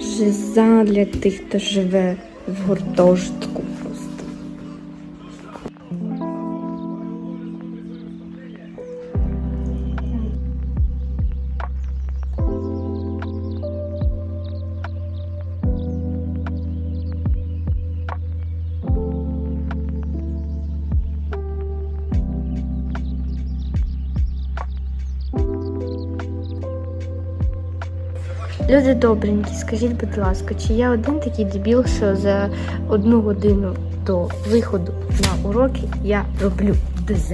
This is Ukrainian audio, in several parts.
Жиза для тих, хто живе в гуртожитку Люди добренькі, скажіть, будь ласка, чи я один такий дебіл, що за одну годину до виходу на уроки я роблю ДЗ?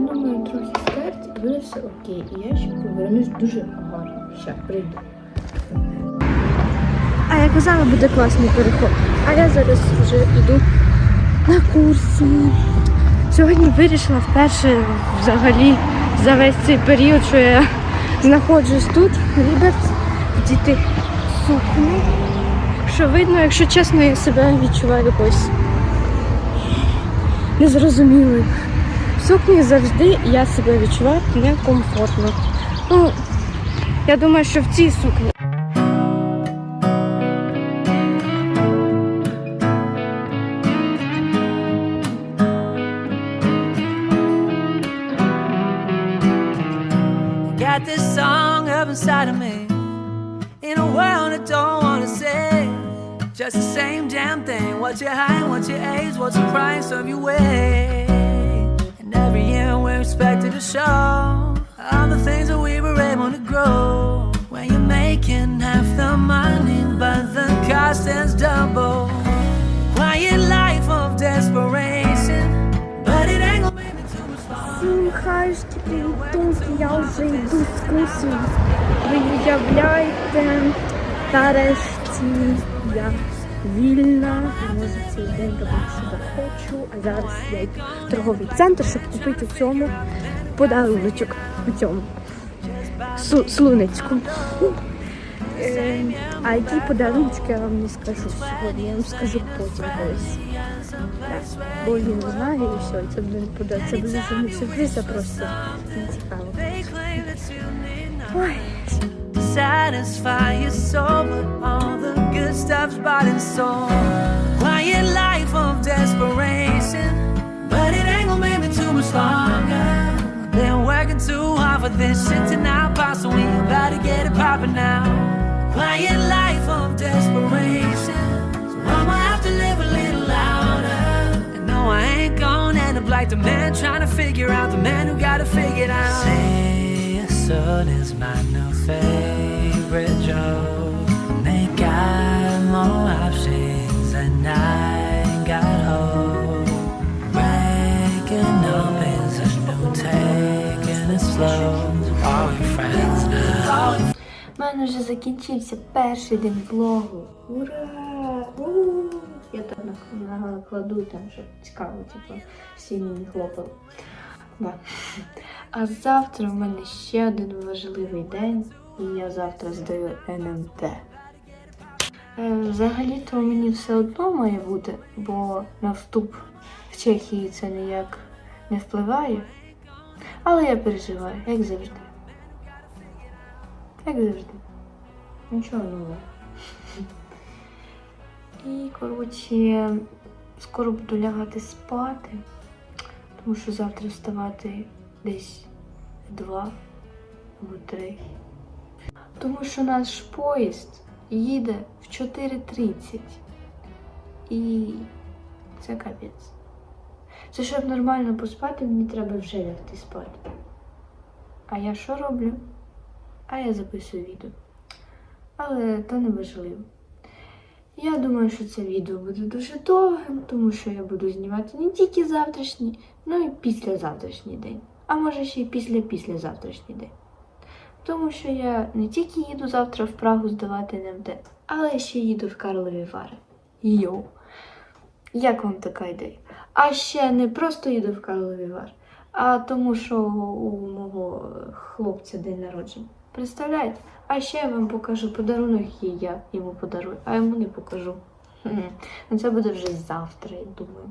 Думаю, трохи скерть, і буде все окей. І я ще повернусь дуже гарно. Ще прийду. А я казала, буде класний переход. А я зараз вже йду на курси. Сьогодні вирішила вперше взагалі за весь цей період, що я знаходжусь тут, Ліберт, діти сукню. Що видно, якщо чесно, я себе відчуваю якось незрозумілою. В сукні завжди я себе відчуваю некомфортно. Ну, я думаю, що в цій сукні. Got this song up inside of me In a world I don't wanna say Just the same damn thing What's your height, what's your age, what's the price of your way expected to show All the things that we were able to grow When you're making half the money But the cost is double Quiet life of desperation But it ain't gonna make me too much fun Сімхашки, привітунки, я вже йду з курсу. Ви уявляєте, нарешті я Вільна, можу цей день робити, що захочу. А зараз я йду в торговий центр, щоб купити цьому подаруночок у цьому су- слунечку. Е, А які подарунки я вам не скажу сьогодні, я вам скажу потім колись. Бо він знає і все, це буде подарунок. Це буде не сюрприз, а просто не цікаво. Ой, satisfy your soul, but all and sold. Quiet life of desperation, but it ain't gonna make me too much longer. Been working too hard for this shit to not pop, so we about to get it poppin' now. Quiet life of desperation, so I'ma have to live a little louder. And no, I ain't gonna end up like the man trying to figure out the man who got it figured out. Say soon is my new favorite joke. More options than I got hope. Breaking is a new taking it slow. Are we friends now? У мене вже закінчився перший день влогу. Ура! Я нак- накладу там, щоб цікаво, типу, всі мені хлопали. Да. А завтра в мене ще один важливий день, і я завтра здаю НМТ. Е, Взагалі-то мені все одно має бути, бо на вступ в Чехії це ніяк не впливає. Але я переживаю, як завжди. Як завжди. Нічого нового. І, коротше, скоро буду лягати спати, тому що завтра вставати десь в два або три. Тому що наш поїзд їде в 4.30. І це капець. Це щоб нормально поспати, мені треба вже лягти спати. А я що роблю? А я записую відео. Але то не важливо. Я думаю, що це відео буде дуже довгим, тому що я буду знімати не тільки завтрашній, ну і післязавтрашній день. А може ще й після післязавтрашній день. Тому що я не тільки їду завтра в Прагу здавати НМТ, але ще їду в Карлові Вари. Йоу! Як вам така ідея? А ще не просто їду в Карлові Вар, а тому, що у мого хлопця день народження. Представляєте? А ще я вам покажу подарунок, який я йому подарую, а йому не покажу. Ну, Це буде вже завтра, я думаю.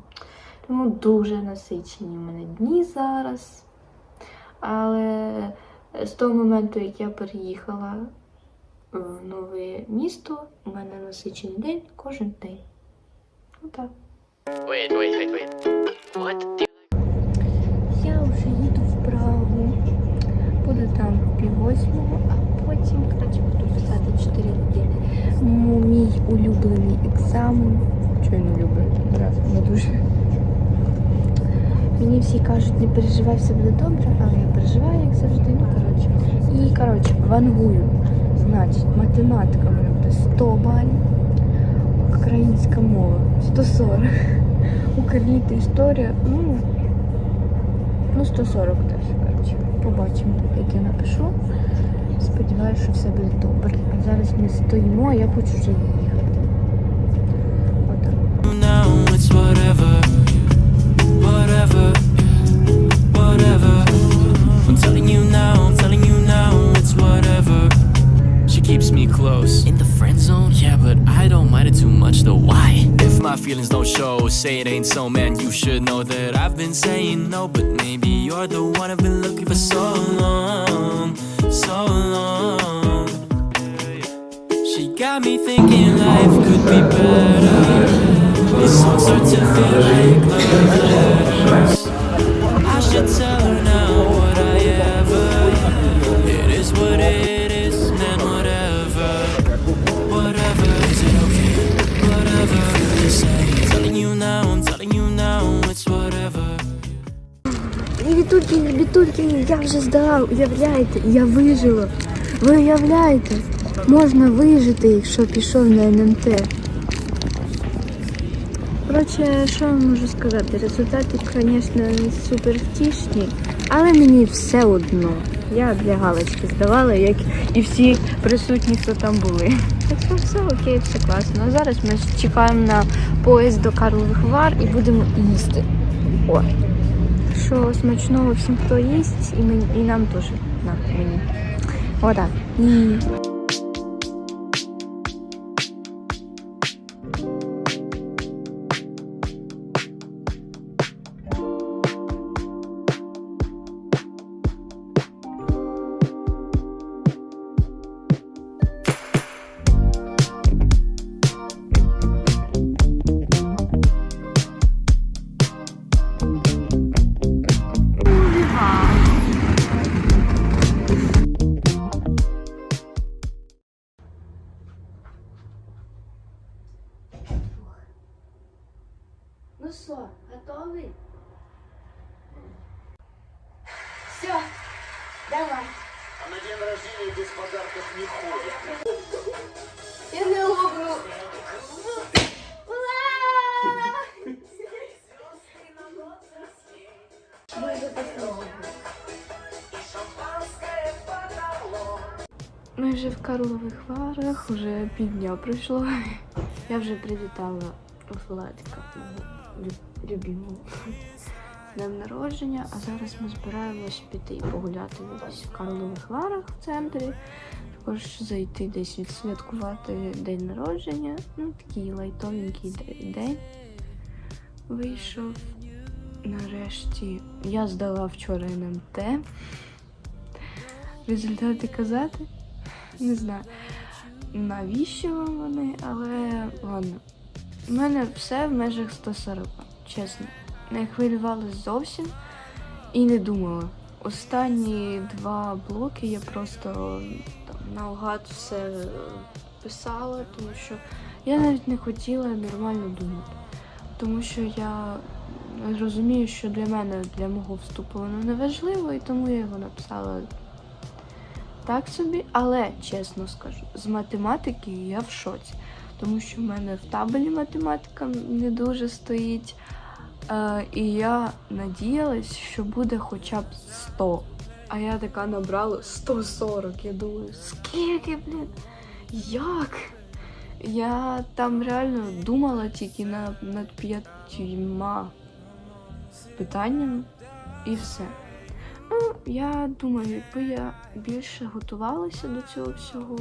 Тому дуже насичені в мене дні зараз. Але з того моменту, як я переїхала в нове місто, у мене насичений день кожен день. Отак. Wait, wait, wait, wait. What? Я вже їду в Прагу. Буду там в пів восьмого, а потім, коротше, буду писати 4 години. Мій улюблений екзамен. Чого я не люблю? Раз, не дуже. Мені всі кажуть, не переживай, все буде добре, але я переживаю, як завжди. Ну, коротше. І, коротше, вангую. Значить, математика в мене буде 100 балів, українська мова 140. Україна історія, ну, Ну, 140 теж, коротше. Побачимо, як я напишу. Сподіваюся, що все буде добре. А зараз ми стоїмо, а я хочу вже my feelings don't show, say it ain't so, man. You should know that I've been saying no, but maybe you're the one I've been looking for so long, so long. She got me thinking life could be better. These songs start to feel like love letters. Літульки, літульки, я вже здала, уявляєте, я вижила. Ви уявляєте? Можна вижити, якщо пішов на НМТ. Коротше, що я можу сказати? Результати, звісно, не супер втішні, але мені все одно. Я для галочки здавала, як і всі присутні, хто там були. Так що все окей, все класно. А зараз ми чекаємо на поїзд до Карлових Вар і будемо їсти. Ой. Що смачного всім, хто їсть, і, мені, і нам теж на мені. Отак. Вже в Карлових Варах, вже півдня пройшло. Я вже привітала Владика, любимого днем народження, а зараз ми збираємось піти і погуляти десь в Карлових Варах в центрі. Також зайти десь відсвяткувати день народження. Ну, такий лайтовенький день. Вийшов. Нарешті я здала вчора НМТ. Результати казати? Не знаю, навіщо вони, але ладно. У мене все в межах 140, чесно. Не хвилювалась зовсім і не думала. Останні два блоки я просто там наугад все писала, тому що я навіть не хотіла нормально думати. Тому що я розумію, що для мене, для мого вступу воно не важливо, і тому я його написала так собі. Але чесно скажу, з математики я в шоці, тому що в мене в табелі математика не дуже стоїть. Е, і я надіялась, що буде хоча б 100. А я така набрала 140. Я думаю, скільки, блін? Як? Я там реально думала тільки на, над п'ятьма питаннями і все. Ну, я думаю, якби я більше готувалася до цього всього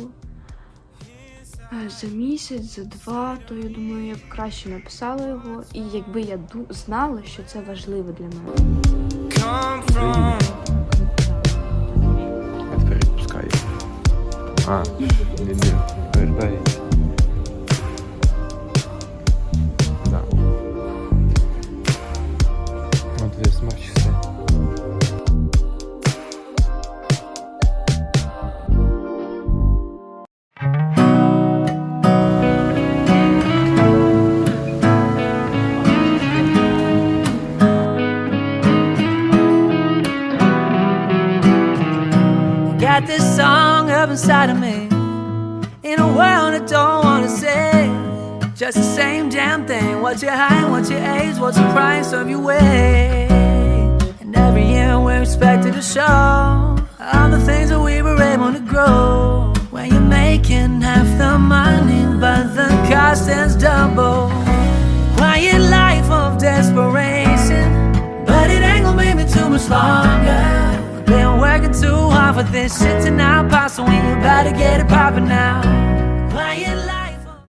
е, за місяць, за два, то я думаю, я б краще написала його. І якби я ду- знала, що це важливо для мене. А тепер відпускаю. А, inside of me. In a world I don't wanna say. Just the same damn thing. What's your height? What's your age? What's the price of your way? And every year we're expected to show all the things that we were able to grow. When you're making half the money, but the cost is double. Quiet life of desperation, but it ain't gonna make me too much longer. Too hard for this shit to now pop, so we about to get it poppin' now. Quiet.